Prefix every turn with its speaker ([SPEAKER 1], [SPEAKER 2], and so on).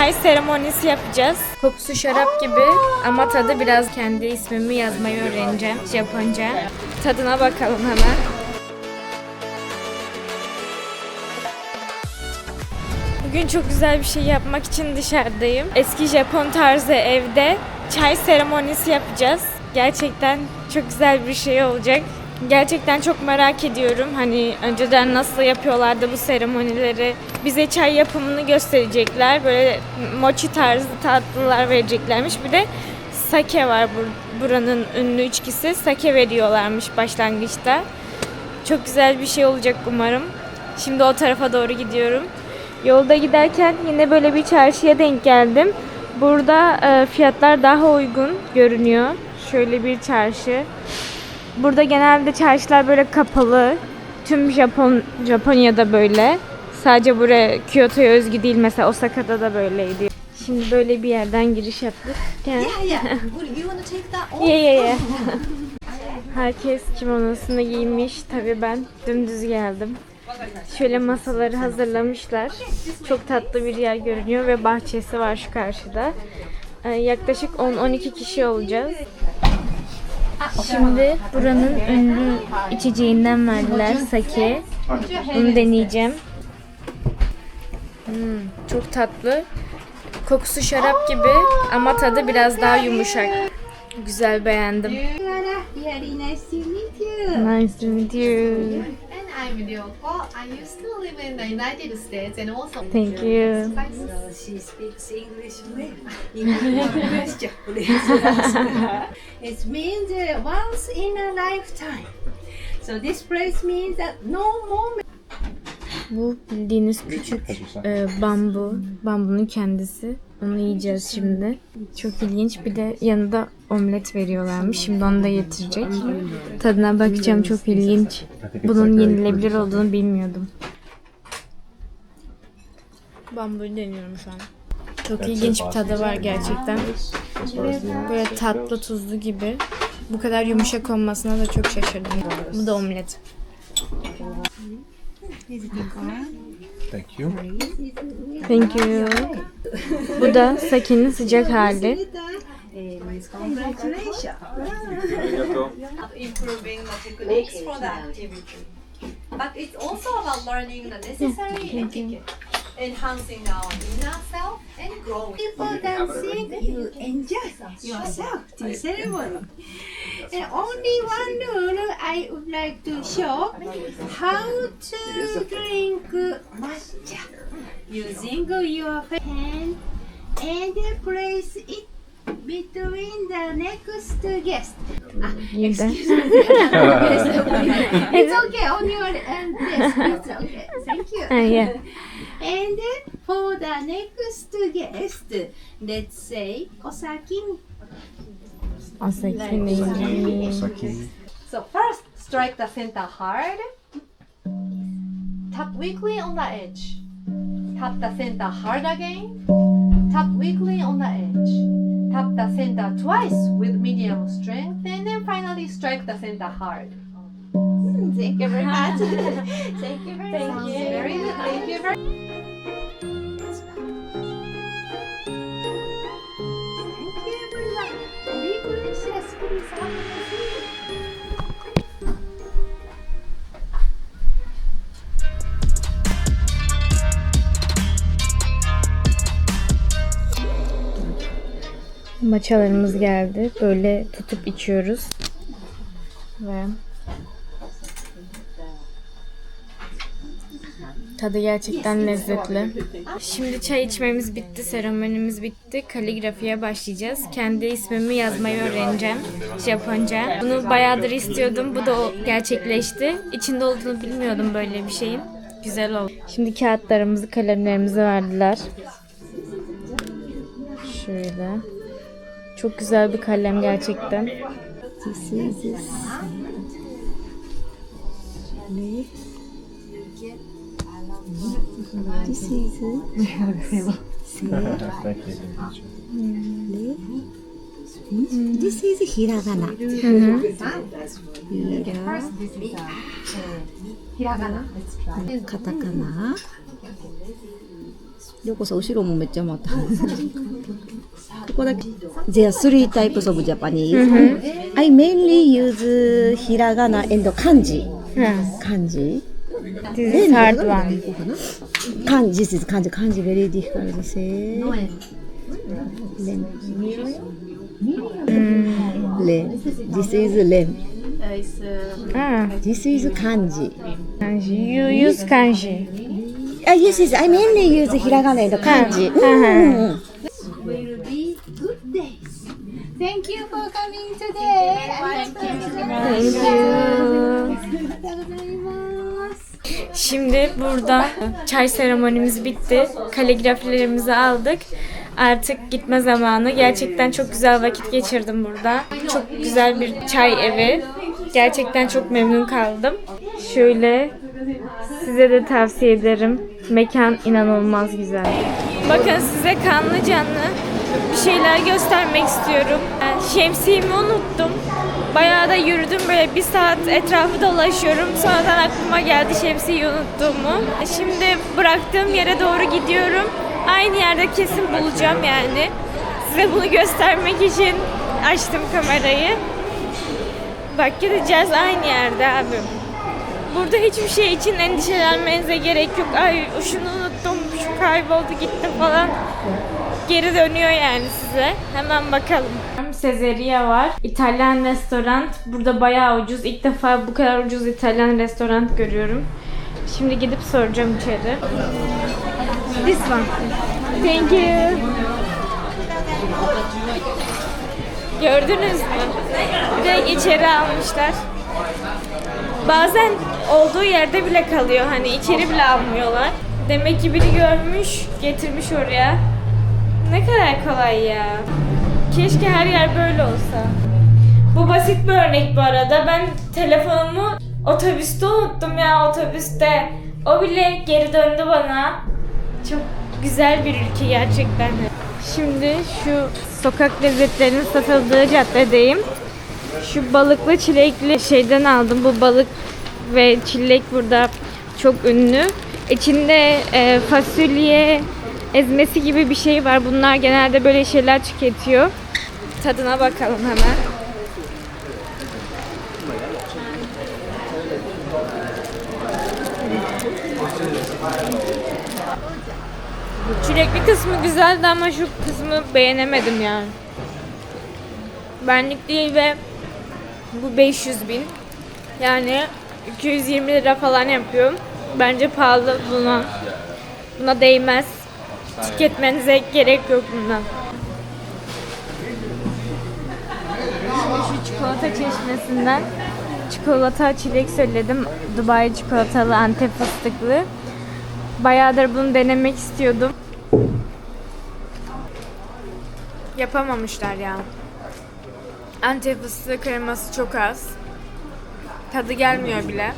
[SPEAKER 1] çay seremonisi yapacağız. Kokusu şarap gibi ama tadı biraz kendi ismimi yazmayı öğreneceğim Japonca. Tadına bakalım hemen. Bugün çok güzel bir şey yapmak için dışarıdayım. Eski Japon tarzı evde çay seremonisi yapacağız. Gerçekten çok güzel bir şey olacak. Gerçekten çok merak ediyorum. Hani önceden nasıl yapıyorlardı bu seremonileri. Bize çay yapımını gösterecekler. Böyle mochi tarzı tatlılar vereceklermiş. Bir de sake var bur- buranın ünlü içkisi. Sake veriyorlarmış başlangıçta. Çok güzel bir şey olacak umarım. Şimdi o tarafa doğru gidiyorum. Yolda giderken yine böyle bir çarşıya denk geldim. Burada e, fiyatlar daha uygun görünüyor. Şöyle bir çarşı. Burada genelde çarşılar böyle kapalı. Tüm Japon Japonya'da böyle. Sadece buraya Kyoto'ya özgü değil mesela Osaka'da da böyleydi. Şimdi böyle bir yerden giriş yaptık. Gel.
[SPEAKER 2] Yeah, yeah. Would you want to take that off?
[SPEAKER 1] Ye ye ye. Herkes kimonosunu giymiş. Tabii ben dümdüz geldim. Şöyle masaları hazırlamışlar. Çok tatlı bir yer görünüyor ve bahçesi var şu karşıda. Ee, yaklaşık 10-12 kişi olacağız. Şimdi buranın ünlü içeceğinden verdiler sake. Bunu deneyeceğim. Hmm, çok tatlı. Kokusu şarap gibi ama tadı biraz daha yumuşak. Güzel beğendim.
[SPEAKER 2] Nice to meet you.
[SPEAKER 1] Nice to meet you.
[SPEAKER 3] And I'm Ryoko. I used to live in the United States and also
[SPEAKER 1] Thank you.
[SPEAKER 2] So she speaks English well. English, Japanese. it means uh, once in a lifetime. So this place means that no more.
[SPEAKER 1] Bu bildiğiniz küçük e, bambu. Bambunun kendisi. Onu yiyeceğiz şimdi. Çok ilginç. Bir de yanında omlet veriyorlarmış. Şimdi onu da getirecek. Tadına bakacağım. Çok ilginç. Bunun yenilebilir olduğunu bilmiyordum. Bambuyu deniyorum şu an. Çok ilginç bir tadı var gerçekten. Böyle tatlı tuzlu gibi. Bu kadar yumuşak olmasına da çok şaşırdım. Bu da omlet.
[SPEAKER 4] Thank you.
[SPEAKER 1] Thank you. Bu da sakenin sıcak hali.
[SPEAKER 2] Congratulations.
[SPEAKER 3] improving the techniques for the activity. But it's also about learning the necessary etiquette, enhancing our inner self and growing.
[SPEAKER 2] People dancing, you enjoy yourself to ceremony. And only one rule I would like to show how to drink matcha using your hand and place it between the next guest. Ah,
[SPEAKER 1] Yeniden.
[SPEAKER 2] it's okay on your end. Yes, it's okay. Thank you.
[SPEAKER 1] Ha, yeah.
[SPEAKER 2] And then for the next guest, let's say Osaki.
[SPEAKER 1] Asaki neydi?
[SPEAKER 4] Saki.
[SPEAKER 3] So first, strike the center hard. Tap weakly on the edge. Tap the center hard again. Tap weakly on the edge. Tap the center twice with medium strength, and then finally strike the center hard.
[SPEAKER 2] Thank you very much. Thank you very
[SPEAKER 3] Thank
[SPEAKER 2] much.
[SPEAKER 3] you. Very good. Thank you very
[SPEAKER 2] Thank
[SPEAKER 1] Maçalarımız geldi. Böyle tutup içiyoruz. Ve Tadı gerçekten lezzetli. Şimdi çay içmemiz bitti, seremonimiz bitti. Kaligrafiye başlayacağız. Kendi ismimi yazmayı öğreneceğim. Japonca. Bunu bayağıdır istiyordum. Bu da gerçekleşti. İçinde olduğunu bilmiyordum böyle bir şeyin. Güzel oldu. Şimdi kağıtlarımızı, kalemlerimizi verdiler. Şöyle. Çok güzel bir kalem gerçekten.
[SPEAKER 2] This is this. This is
[SPEAKER 4] you.
[SPEAKER 2] this is hiragana. Hira. Katakana.
[SPEAKER 5] りょうこさん後ろもめっちゃまたここだけ There are three types of Japanese、I mainly use ひらがな and 漢字漢字
[SPEAKER 1] This is hard one.
[SPEAKER 5] 漢字 This is 漢字漢字 very difficult to say レンレン This is レン
[SPEAKER 1] Ah,
[SPEAKER 5] This is 漢字
[SPEAKER 1] kanji. You use kanji.
[SPEAKER 5] Uh, yes, yes. I mainly use hiragana and kanji. Uh -huh.
[SPEAKER 2] Will be good days. Thank you for coming today. Thank you.
[SPEAKER 1] Şimdi burada çay seremonimiz bitti. Kaligrafilerimizi aldık. Artık gitme zamanı. Gerçekten çok güzel vakit geçirdim burada. Çok güzel bir çay evi. Gerçekten çok memnun kaldım. Şöyle size de tavsiye ederim. Mekan inanılmaz güzel. Bakın size kanlı canlı bir şeyler göstermek istiyorum. Yani Şemsiyemi unuttum. Bayağı da yürüdüm böyle bir saat etrafı dolaşıyorum. Sonradan aklıma geldi şemsiyeyi unuttuğumu. Şimdi bıraktığım yere doğru gidiyorum. Aynı yerde kesin bulacağım yani. Size bunu göstermek için açtım kamerayı. Bak gideceğiz aynı yerde abi. Burada hiçbir şey için endişelenmenize gerek yok. Ay şunu unuttum, şu kayboldu gitti falan. Geri dönüyor yani size. Hemen bakalım. Sezeria var. İtalyan restoran. Burada bayağı ucuz. İlk defa bu kadar ucuz İtalyan restoran görüyorum. Şimdi gidip soracağım içeri. This one. Thank you. Gördünüz mü? Direkt içeri almışlar. Bazen olduğu yerde bile kalıyor. Hani içeri bile almıyorlar. Demek ki biri görmüş, getirmiş oraya. Ne kadar kolay ya. Keşke her yer böyle olsa. Bu basit bir örnek bu arada. Ben telefonumu otobüste unuttum ya otobüste. O bile geri döndü bana. Çok güzel bir ülke gerçekten. Şimdi şu sokak lezzetlerinin satıldığı caddedeyim. Şu balıklı çilekli şeyden aldım. Bu balık ve çilek burada çok ünlü. İçinde e, fasulye ezmesi gibi bir şey var. Bunlar genelde böyle şeyler tüketiyor. Tadına bakalım hemen. Çilekli kısmı güzeldi ama şu kısmı beğenemedim yani. Benlik değil ve bu 500 bin. Yani 220 lira falan yapıyor. Bence pahalı buna. Buna değmez. Tüketmenize gerek yok bundan. Şimdi şu çikolata çeşmesinden çikolata çilek söyledim. Dubai çikolatalı Antep fıstıklı. Bayağıdır bunu denemek istiyordum. Yapamamışlar ya. Antep fıstığı kreması çok az. Tadı gelmiyor bile.